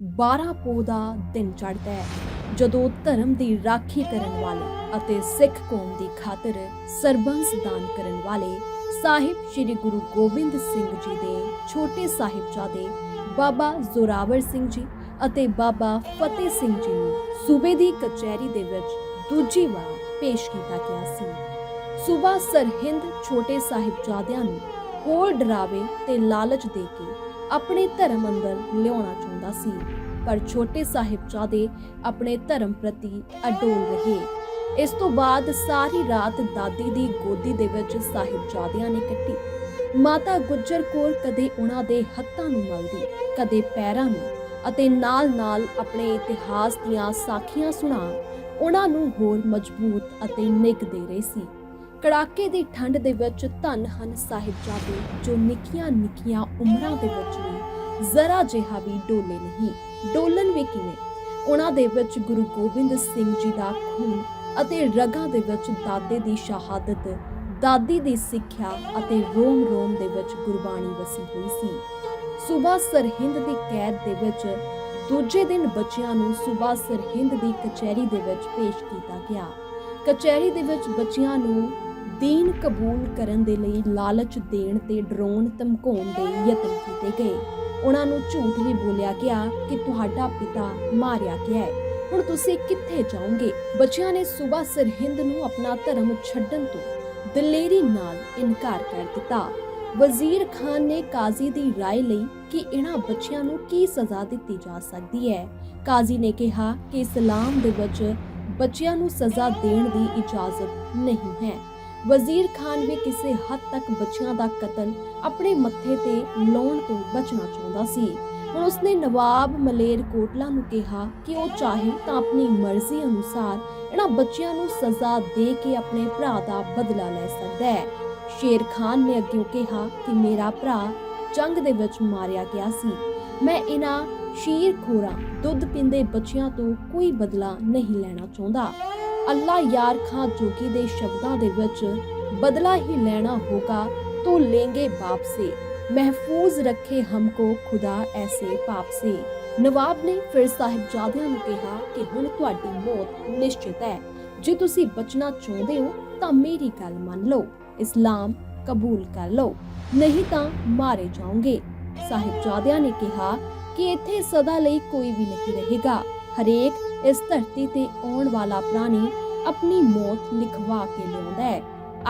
12 ਪੋਹ ਦਾ ਦਿਨ ਚੜ੍ਹਦਾ ਹੈ, ਜਦੋਂ ਧਰਮ ਦੀ ਰਾਖੀ ਕਰਨ ਵਾਲੇ ਅਤੇ ਸਿੱਖ ਕੌਮ ਦੀ ਖਾਤਰ ਸਰਬੰਸ ਦਾਨ ਕਰਨ ਵਾਲੇ ਸਾਹਿਬ ਸ੍ਰੀ ਗੁਰੂ ਗੋਬਿੰਦ ਸਿੰਘ ਜੀ ਦੇ ਛੋਟੇ ਸਾਹਿਬਜ਼ਾਦੇ ਬਾਬਾ ਜ਼ੋਰਾਵਰ ਸਿੰਘ ਜੀ ਅਤੇ ਬਾਬਾ ਫਤਿਹ ਸਿੰਘ ਜੀ ਨੂੰ ਸੂਬੇ ਦੀ ਕਚਹਿਰੀ ਦੇ ਵਿੱਚ ਦੂਜੀ ਵਾਰ ਪੇਸ਼ ਕੀਤਾ ਗਿਆ ਸੀ। ਸੂਬਾ ਸਰਹਿੰਦ ਛੋਟੇ ਸਾਹਿਬਜ਼ਾਦਿਆਂ ਨੂੰ ਹੋਰ ਡਰਾਵੇ ਤੇ ਲਾਲਚ ਦੇ ਕੇ ਆਪਣੇ ਧਰਮ ਅੰਦਰ ਲਿਆਉਣਾ ਚਾਹੁੰਦਾ ਸੀ, ਪਰ ਛੋਟੇ ਸਾਹਿਬਜ਼ਾਦੇ ਆਪਣੇ ਧਰਮ ਪ੍ਰਤੀ ਅਡੋਲ ਰਹੇ। ਇਸ ਤੋਂ ਬਾਅਦ ਸਾਰੀ ਰਾਤ ਦਾਦੀ ਦੀ ਗੋਦੀ ਦੇ ਵਿੱਚ ਸਾਹਿਬਜ਼ਾਦਿਆਂ ਨੇ ਕੱਟੀ। ਮਾਤਾ ਗੁੱਜਰ ਕੋਲ ਕਦੇ ਉਹਨਾਂ ਦੇ ਹੱਥਾਂ ਨੂੰ ਮਲਦੀ, ਕਦੇ ਪੈਰਾਂ ਨੂੰ, ਅਤੇ ਨਾਲ-ਨਾਲ ਆਪਣੇ ਇਤਿਹਾਸ ਦੀਆਂ ਸਾਖੀਆਂ ਸੁਣਾ, ਉਹਨਾਂ ਨੂੰ ਹੋਰ ਮਜ਼ਬੂਤ ਅਤੇ ਨਿੱਘ ਦੇ ਰਹੀ ਸੀ। ਕੜਾਕੇ ਦੀ ਠੰਡ ਦੇ ਵਿੱਚ ਧੰਨ ਹਨ ਸਾਹਿਬਜ਼ਾਦੇ, ਜੋ ਨਿੱਕੀਆਂ ਨਿੱਕੀਆਂ ਉਮਰਾਂ ਦੇ ਵਿੱਚ ਵੀ ਜ਼ਰਾ ਜਿਹਾ ਵੀ ਡੋਲੇ ਨਹੀਂ। ਡੋਲਨ ਵੀ ਕਿਵੇਂ? ਉਹਨਾਂ ਦੇ ਵਿੱਚ ਗੁਰੂ ਗੋਬਿੰਦ ਸਿੰਘ ਜੀ ਦਾ ਖੂਨ ਅਤੇ ਰਗਾਂ ਦੇ ਵਿੱਚ ਦਾਦੇ ਦੀ ਸ਼ਹਾਦਤ, ਦਾਦੀ ਦੀ ਸਿੱਖਿਆ ਅਤੇ ਰੋਮ ਰੋਮ ਦੇ ਵਿੱਚ ਗੁਰਬਾਣੀ ਵਸੀ ਹੋਈ ਸੀ। ਸੂਬਾ ਸਰਹਿੰਦ ਦੀ ਕੈਦ ਦੇ ਵਿੱਚ ਦੂਜੇ ਦਿਨ ਬੱਚਿਆਂ ਨੂੰ ਸੂਬਾ ਸਰਹਿੰਦ ਦੀ ਕਚਹਿਰੀ ਦੇ ਵਿੱਚ ਪੇਸ਼ ਕੀਤਾ ਗਿਆ। ਕਚਹਿਰੀ ਦੇ ਵਿੱਚ ਬੱਚਿਆਂ ਨੂੰ ਦੀਨ ਕਬੂਲ ਕਰਨ ਦੇ ਲਈ ਲਾਲਚ ਦੇਣ ਤੇ ਡਰਾਉਣ ਧਮਕਾਉਣ ਦੇ ਯਤਨ ਕੀਤੇ ਗਏ ਉਹਨਾਂ ਨੂੰ ਝੂਠ ਵੀ ਬੋਲਿਆ ਗਿਆ ਕਿ ਤੁਹਾਡਾ ਪਿਤਾ ਮਾਰਿਆ ਗਿਆ ਹੈ ਹੁਣ ਤੁਸੀਂ ਕਿੱਥੇ ਜਾਓਗੇ ਬੱਚਿਆਂ ਨੇ ਸੂਬਾ ਸਰਹਿੰਦ ਨੂੰ ਆਪਣਾ ਧਰਮ ਛੱਡਣ ਤੋਂ ਦਲੇਰੀ ਨਾਲ ਇਨਕਾਰ ਕਰ ਦਿੱਤਾ ਵਜ਼ੀਰ ਖਾਨ ਨੇ ਕਾਜ਼ੀ ਦੀ رائے ਲਈ ਕਿ ਇਹਨਾਂ ਬੱਚਿਆਂ ਨੂੰ ਕੀ ਸਜ਼ਾ ਦਿੱਤੀ ਜਾ ਸਕਦੀ ਹੈ ਕਾਜ਼ੀ ਨੇ ਕਿਹਾ ਕਿ ਇਸਲਾਮ ਦੇ ਵਿੱਚ ਬੱਚਿਆਂ ਨੂੰ ਸਜ਼ਾ ਦੇਣ ਦੀ ਇਜਾਜ਼ਤ ਨਹੀਂ ਹੈ ਵਜ਼ੀਰ ਖਾਨ ਵੀ ਕਿਸੇ ਹੱਦ ਤੱਕ ਬੱਚਿਆਂ ਦਾ ਕਤਲ ਆਪਣੇ ਮੱਥੇ ਤੇ ਲਾਉਣ ਤੋਂ ਬਚਣਾ ਚਾਹੁੰਦਾ ਸੀ। ਹੁਣ ਉਸਨੇ ਨਵਾਬ ਮਲੇਰ ਕੋਟਲਾ ਨੂੰ ਕਿਹਾ ਕਿ ਉਹ ਚਾਹੇ ਤਾਂ ਆਪਣੀ ਮਰਜ਼ੀ ਅਨੁਸਾਰ ਇਹਨਾਂ ਬੱਚਿਆਂ ਨੂੰ ਸਜ਼ਾ ਦੇ ਕੇ ਆਪਣੇ ਭਰਾ ਦਾ ਬਦਲਾ ਲੈ ਸਕਦਾ ਹੈ। ਸ਼ੇਰ ਖਾਨ ਨੇ ਅੱਗੇ ਕਿਹਾ ਕਿ ਮੇਰਾ ਭਰਾ ਜੰਗ ਦੇ ਵਿੱਚ ਮਾਰਿਆ ਗਿਆ ਸੀ। ਮੈਂ ਇਹਨਾਂ ਸ਼ੀਰ ਖੋਰਾ ਦੁੱਧ ਪੀਂਦੇ ਬੱਚਿਆਂ ਤੋਂ ਕੋਈ ਬਦਲਾ ਨਹੀਂ ਲੈਣਾ ਚਾਹੁੰਦਾ। ਅੱਲਾ ਯਾਰ ਖਾਂ ਜੋਗੀ ਦੇ ਸ਼ਬਦਾਂ ਦੇ ਵਿੱਚ ਬਦਲਾ ਹੀ ਲੈਣਾ ਹੋਗਾ, ਤੋ ਲੇਂਗੇ ਬਾਪ ਮਹਿਫੂਜ਼ ਰੱਖੇ ਹਮਕੋ ਖੁਦਾ ਐਸੇ ਪਾਪ ਨਵਾਬ ਨੇ ਫਿਰ ਸਾਹਿਬਜ਼ਾਦਿਆਂ ਨੂੰ ਕਿਹਾ ਕਿ ਹੁਣ ਤੁਹਾਡੀ ਮੌਤ ਨਿਸ਼ਚਿਤ ਹੈ। ਜੇ ਤੁਸੀਂ ਬਚਣਾ ਚਾਹੁੰਦੇ ਹੋ, ਤਾਂ ਮੇਰੀ ਗੱਲ ਮੰਨ ਲਓ। ਇਸਲਾਮ ਕਬੂਲ ਕਰ ਲਓ। ਨਹੀਂ ਤਾਂ ਮਾਰੇ ਜਾਓਗੇ। ਸਾਹਿਬਜ਼ਾਦਿਆਂ ਨੇ ਕਿਹਾ ਕਿ ਇੱਥੇ ਸਦਾ ਲਈ ਕੋਈ ਵੀ ਨਹੀਂ ਰਹੇਗਾ। ਹਰੇਕ ਇਸ ਧਰਤੀ ਤੇ ਆਉਣ ਵਾਲਾ ਪ੍ਰਾਣੀ ਆਪਣੀ ਮੌਤ ਲਿਖਵਾ ਕੇ ਲਿਆਉਂਦਾ ਹੈ।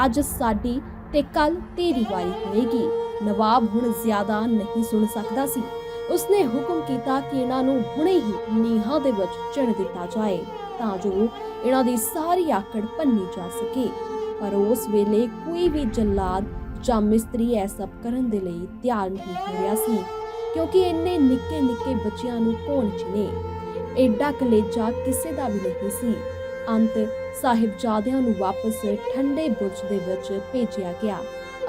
ਅੱਜ ਸਾਡੀ ਤੇ ਕੱਲ ਤੇਰੀ ਵਾਰੀ ਹੋਏਗੀ। ਨਵਾਬ ਹੁਣ ਜ਼ਿਆਦਾ ਨਹੀਂ ਸੁਣ ਸਕਦਾ ਸੀ। ਉਸਨੇ ਹੁਕਮ ਕੀਤਾ ਕਿ ਇਹਨਾਂ ਨੂੰ ਹੁਣੇ ਹੀ ਨੀਹਾਂ ਦੇ ਵਿੱਚ ਚਿਣ ਦਿੱਤਾ ਜਾਏ, ਤਾਂ ਜੋ ਇਹਨਾਂ ਦੀ ਸਾਰੀ ਆਕੜ ਭੰਨੀ ਜਾ ਸਕੇ। ਪਰ ਉਸ ਵੇਲੇ ਕੋਈ ਵੀ ਜਲਾਦ ਜਾਂ ਮਿਸਤਰੀ ਇਹ ਸਭ ਕਰਨ ਦੇ ਲਈ ਤਿਆਰ ਨਹੀਂ ਹੋ ਰਿਹਾ ਸੀ, ਕਿਉਂਕਿ ਇੰਨੇ ਨਿੱਕੇ ਨਿੱਕੇ ਬੱਚਿਆਂ ਨੂੰ ਕੌਣ ਚਿਣੇ? ਐਡਾ ਕਲੇਜਾ ਕਿਸੇ ਦਾ ਵੀ ਨਹੀਂ ਸੀ। ਅੰਤ ਸਾਹਿਬਜ਼ਾਦਿਆਂ ਨੂੰ ਵਾਪਸ ਠੰਡੇ ਬੁਰਜ ਦੇ ਵਿੱਚ ਭੇਜਿਆ ਗਿਆ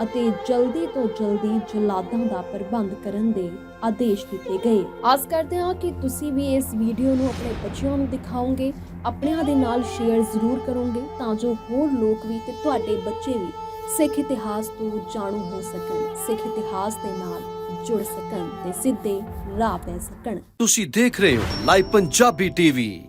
ਅਤੇ ਜਲਦੀ ਤੋਂ ਜਲਦੀ ਜਲਾਦਾਂ ਦਾ ਪ੍ਰਬੰਧ ਕਰਨ ਦੇ ਆਦੇਸ਼ ਦਿੱਤੇ ਗਏ। ਆਸ ਕਰਦੇ ਹਾਂ ਕਿ ਤੁਸੀਂ ਵੀ ਇਸ ਵੀਡੀਓ ਨੂੰ ਆਪਣੇ ਬੱਚਿਆਂ ਨੂੰ ਦਿਖਾਓਗੇ, ਆਪਣਿਆਂ ਦੇ ਨਾਲ ਸ਼ੇਅਰ ਜ਼ਰੂਰ ਕਰੋਗੇ ਤਾਂ ਜੋ ਹੋਰ ਲੋਕ ਵੀ ਤੇ ਤੁਹਾਡੇ ਬੱਚੇ ਵੀ ਸਿੱਖ ਇਤਿਹਾਸ ਤੋਂ ਜਾਣੂ ਹੋ ਸਕਣ, ਸਿੱਖ ਇਤਿਹਾਸ ਦੇ ਨਾਲ ਜੁੜ ਸਕਣ ਤੇ ਸਿੱਧੇ ਰਾਹ ਪੈ ਸਕਣ। ਤੁਸੀਂ ਦੇਖ ਰਹੇ ਹੋ ਲਾਈਵ ਪੰਜਾਬੀ ਟੀਵੀ।